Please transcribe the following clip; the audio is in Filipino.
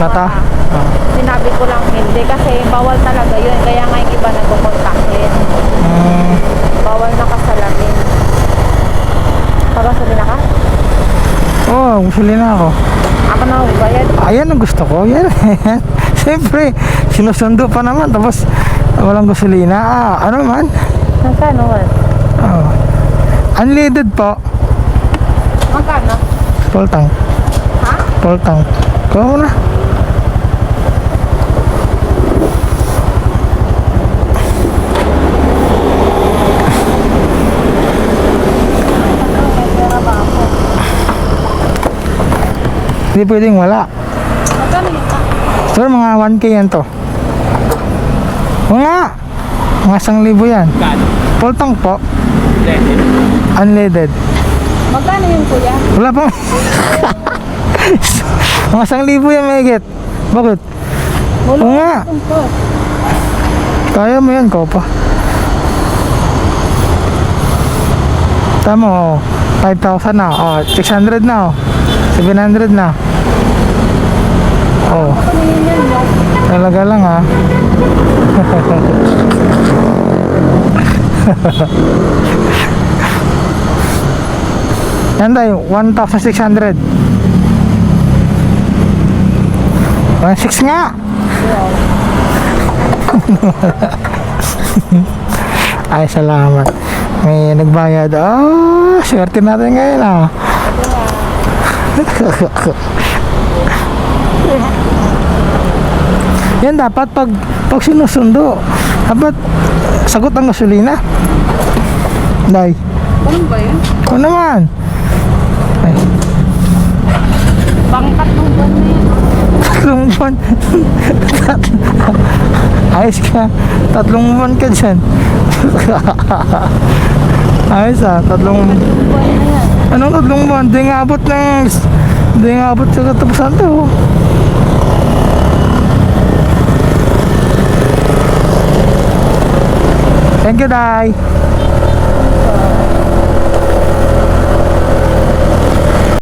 Mata? Ah. Sinabi ko lang hindi kasi bawal talaga yun. Kaya nga yung iba nagko-contact lens. Mm, Bawal nakasalamin. Pagkasali na ka? Oo, oh, gusuli na ako. Ako na bayad. Ayan ang gusto ko. Yan. Siyempre, sinusundo pa naman. Tapos, walang gasolina. Ah, ano man? Magkano man? Oh. Unleaded po. Magkano? Full tank. Ha? Full tank. Kuha mo na. Hindi pwedeng wala. Sir, mga 1K yan to. Mga! Mga 1,000 yan. Full tank po. Unleaded. Magkano yun kuya? Wala pa. mga 1,000 yan, Megit. Bakit? Wala. Nga. Kaya mo yan, Kopa. Tama, oh. 5,000 na. Oh, 600 na, oh. 700 na. Oh, talaga lang, ah. Yan tayo, 1,600. 1,600 nga. Ay, salamat. May nagbayad. Ah, swerte natin ngayon ah. Yan dapat pag pag sinusundo, dapat sagot ang gasolina. Day. Ano ba yun? Ano naman? Ay, Pangkat ng buwan na yun. tatlong buwan. Ayos ka. Tatlong buwan ka dyan. Ayos ah, tatlong... Buwan na yan. Anong tatlong buwan? Di nga abot ng... Di nga abot sa katapusan to. Thank you, Day.